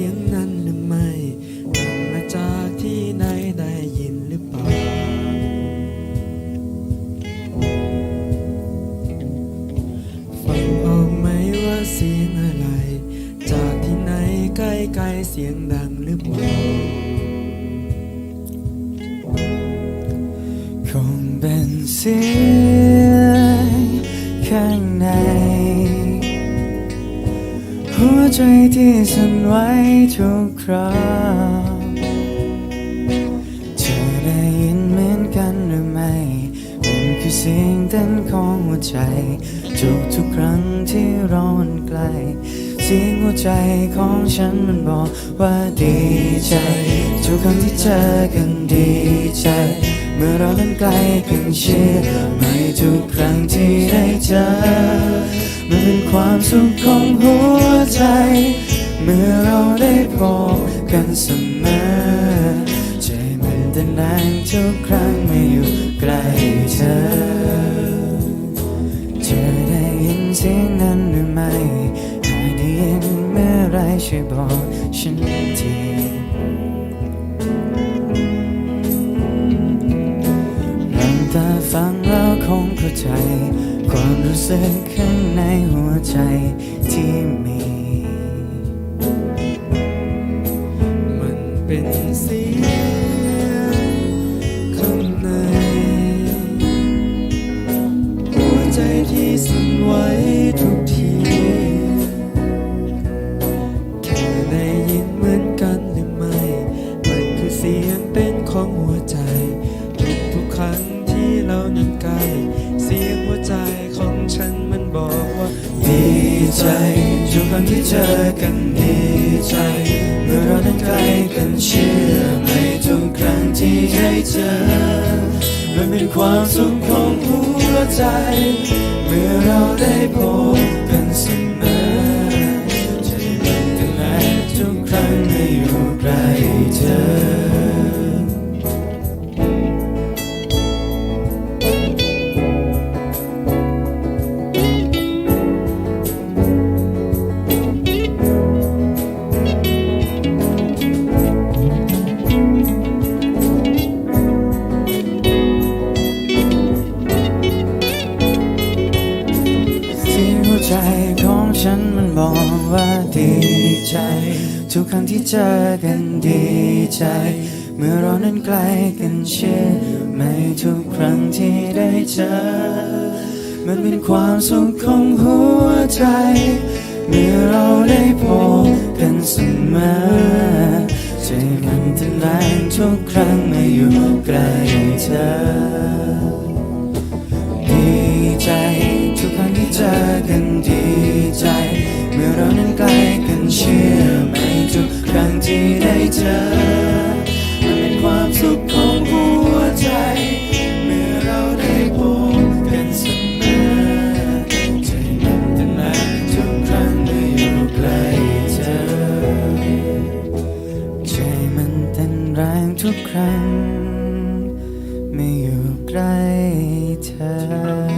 สียงนั้นหรือไม่ดังมาจากที่ไหนได้ยินหรือเปล่า ฟังออกไหมว่าเสียงอะไร จากที่ไหนใกล้ๆเสียงดังหรือเปล่า คงเป็นเสียง ใจที่สั่นไหวทุกคราวเธอได้ยินเหมือนกันหรือไม่ มันคือเสียงเต้นของหัวใจ ทุกทุกครั้งที่เรามันใกล เสียงหัวใจของฉันมันบอกว่าดีใจ ทุกครั้งที่เจอกันดีใจ เมื่อเรานั้นใกล้กันเชื่อไม่ทุกครั้งที่ได้เจอมันเป็นความสุขของหัวใจ เมื่อเราได้พบกันเสมอใจมันเต้นแรงทุกครั้งเมื่ออยู่ใกล้เธอเธอได้ยินเสียงนั้นหรือไม่หากได้ยินเมื่อไรช่วยบอกฉันที ใจ ความรู้สึกข้างในหัวใจที่มี มันเป็นเสียงข้างใน หัวใจที่สั่นไหวทุก ใจทุกครั้งที่เจอกันดีใจ เมื่อเรานั้นใกล้กันเชื่อไหมทุกครั้งที่ได้เจอ มันเป็นความสุขของหัวใจ เมื่อเราได้พบกันเสมอ ใจของฉันมันบอกว่าดีใจ ทุกครั้งที่เจอกันดีใจ เมื่อเรานั้นใกล้กันเชื่อไหม่ทุกครั้งที่ได้เจอ มันเป็นความสุขของหัวใจ เมื่อเราได้พบกันเสมอใจมันเต้นแรงทุกครั้งเมื่ออยู่ใกล้เธอ ดีใจ มันเต้นแรงทุกครั้ง ไม่อยู่ใกล้เธอ